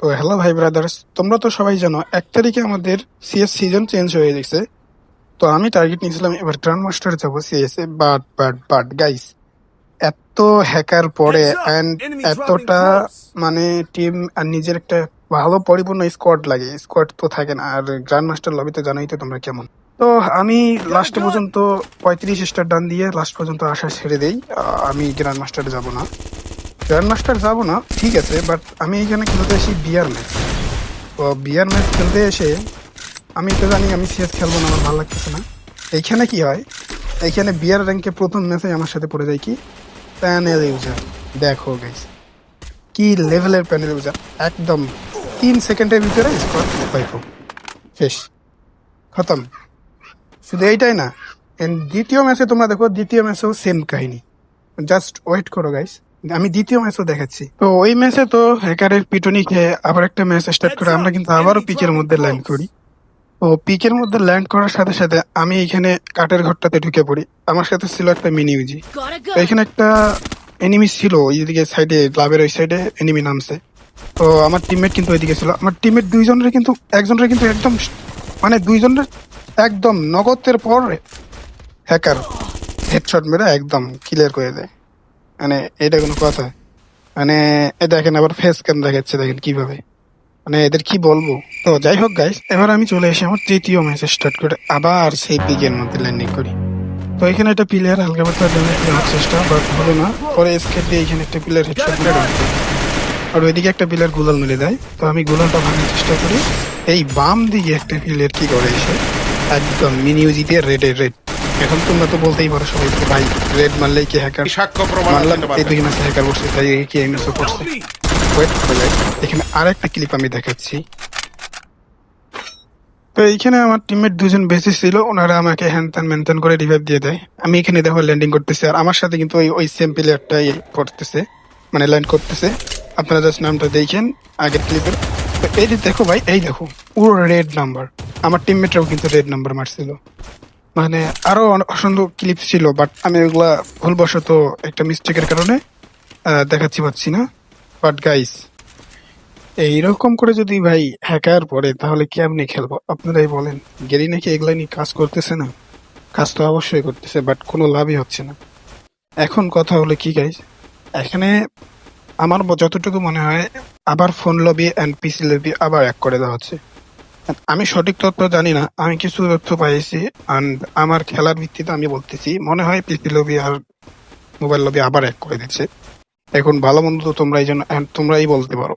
তো হ্যালো ভাই ব্রাদার্স তোমরা তো সবাই জানো এক তারিখে আমাদের সিএস সিজন চেঞ্জ হয়ে গেছে। তো আমি টার্গেট নিয়েছিলাম এবার গ্র্যান্ড মাস্টার যাব সিএস এ। বাট বাট বাট গাইস এত হ্যাকার পরে অ্যান্ড এতটা মানে টিম আর নিজের একটা ভালো পরিপূর্ণ স্কোয়াড লাগে। স্কোয়াড তো থাকে না। আর গ্র্যান্ড মাস্টার লবিতে জানোই তো তোমরা কেমন। তো আমি লাস্ট পর্যন্ত পঁয়ত্রিশ স্টার ডান দিয়ে লাস্ট পর্যন্ত আশা ছেড়ে দেই। আমি গ্র্যান্ড মাস্টারে যাব না। গ্র্যান্ড যাব না, ঠিক আছে বাট আমি এখানে খেলতে আসি বিয়ার ম্যাচ তো বিয়ার ম্যাচ খেলতে এসে, আমি তো জানি আমি সিএস খেলব না, আমার ভালো লাগতেছে না। এইখানে কি হয়, এইখানে বিয়ার র্যাঙ্কে প্রথম ম্যাচে আমার সাথে পড়ে যায় কি? প্যানেল ইউজার দেখো গাইস কি লেভেলের প্যানেল ইউজার একদম তিন সেকেন্ডের ভিতরে স্কোর পাইবো। শেষ। খতম। শুধু এইটাই না দ্বিতীয় ম্যাচে তোমরা দেখো, দ্বিতীয় ম্যাচেও সেম কাহিনী। জাস্ট ওয়েট করো গাইস আমি দ্বিতীয় ম্যাচও দেখাচ্ছি। তো ওই ম্যাচে তো হ্যাকারের পিটনি খেয়ে আবার একটা ম্যাচ স্টার্ট করে আমরা কিন্তু আবারও পিকের মধ্যে ল্যান্ড করি। তো পিকের মধ্যে ল্যান্ড করার সাথে সাথে আমি এখানে কাঠের ঘরটাতে ঢুকে পড়ি। আমার সাথে ছিল একটা মিনি ইউজি তো এখানে একটা এনিমি ছিল ওইদিকে সাইডে ক্লাবের ওই সাইডে এনিমি নামছে। তো আমার টিমমেট কিন্তু ওইদিকে ছিল। আমার টিমমেট দুইজনের কিন্তু একজনের কিন্তু একদম মানে দুইজনের একদম নগদের পর হ্যাকার হেডশট মেরে একদম ক্লিয়ার করে দেয়। মানে এটা কোনো কথা। মানে দেখেন আবার ফেস ক্যাম দেখাচ্ছে, দেখেন কীভাবে। মানে এদের কি বলব? তো যাই হোক গাইস এবার আমি চলে এসে আমার তৃতীয় ম্যাচ স্টার্ট করে আবার সেই পিকের মধ্যে ল্যান্ডিং করি। তো এখানে একটা প্লেয়ার হালকা পাতলা ড্যামেজ দেওয়ার চেষ্টা বাট হলো না। পরে স্কেট দিয়ে এখানে একটা প্লেয়ার হেডশট করে। আর ওইদিকে একটা প্লেয়ার গুলাল মেরে দেয়। তো আমি গুলালটা ভাঙার চেষ্টা করি। এই বাম দিকে একটা প্লেয়ার কি করে এসে, একদম মিনিউজি দিয়ে রেডে রেড এখন তোমরা তো বলতেই পারো সবাই ভাই রেড মারলেই কি হ্যাকার সাক্ষ্য প্রমাণ মানলাম এই দুই ম্যাচে হ্যাকার করছে তাই কি এই করছে? ওয়েট করে যায় এখানে আরেকটা ক্লিপ আমি দেখাচ্ছি। তো এইখানে আমার টিমমেট দুজন বেঁচে ছিল ওনারা আমাকে হ্যান ত্যান ম্যান করে রিভাইভ দিয়ে দেয়। আমি এখানে দেখো ল্যান্ডিং করতেছি আর আমার সাথে কিন্তু ওই ওই সেম প্লেয়ারটাই করতেছে মানে ল্যান্ড করতেছে। আপনারা জাস্ট নামটা দেখেন আগের ক্লিপের তো এই যে দেখো ভাই এই দেখো পুরো রেড নাম্বার আমার টিমমেটরাও কিন্তু রেড নাম্বার মারছিল। মানে আরও অসংখ্য ক্লিপ ছিল বাট আমি ওগুলা ভুলবশত একটা মিস্টেকের কারণে দেখাচ্ছি পাচ্ছি না। বাট গাইস এইরকম করে যদি ভাই হ্যাকার পড়ে, তাহলে কেমনি খেলব? আপনারাই বলেন, গেরি নাকি এগুলা নিয়ে কাজ করতেছে না? কাজ তো অবশ্যই করতেছে বাট কোনো লাভই হচ্ছে না। এখন কথা হলো কি গাইস এখানে আমার যতটুকু মনে হয়, আবার phone lobby and PC lobby আবার এক করে দেওয়া হচ্ছে। আমি সঠিক তথ্য জানি না, আমি কিছু তথ্য পাইছি আমার খেলার ভিত্তিতে আমি বলতেছি। মনে হয় পিসি লবি আর মোবাইল লবি আবার এক করে দিচ্ছে। এখন ভালো মন্দ তো তোমরাই এই জন্য তোমরাই বলতে পারো।